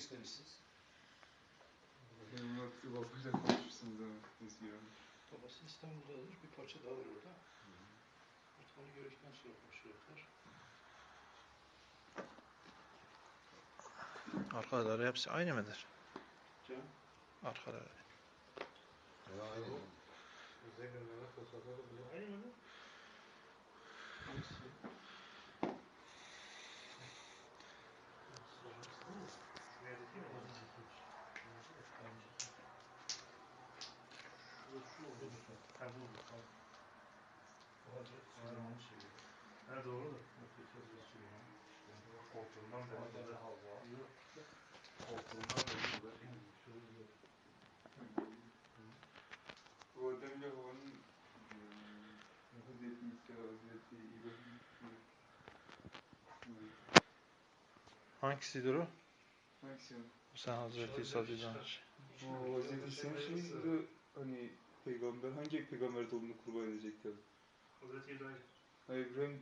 istemişsiniz? Yani Murat babayla konuşursunuz ama yani. Babası İstanbul'dadır. Bir parça daha var orada. Ortalığı gördükten sonra konuşuyorlar. Arkaları hepsi aynı mıdır? Can. Arkaları. Aynı mı? Ha doğru da. Koltuğundan beri de hava. Koltuğundan beri de. O adamla havanın eee, Hazreti İsa, Hazreti İbrahim eee, Hangisidir o? hangisi o? Sen Hazreti İsa diyeceksin. O Hazreti İsa'nın şeyi peygamber hangi peygamber doğumunu kurban edecekti? Hazreti İbrahim. Hayır İbrahim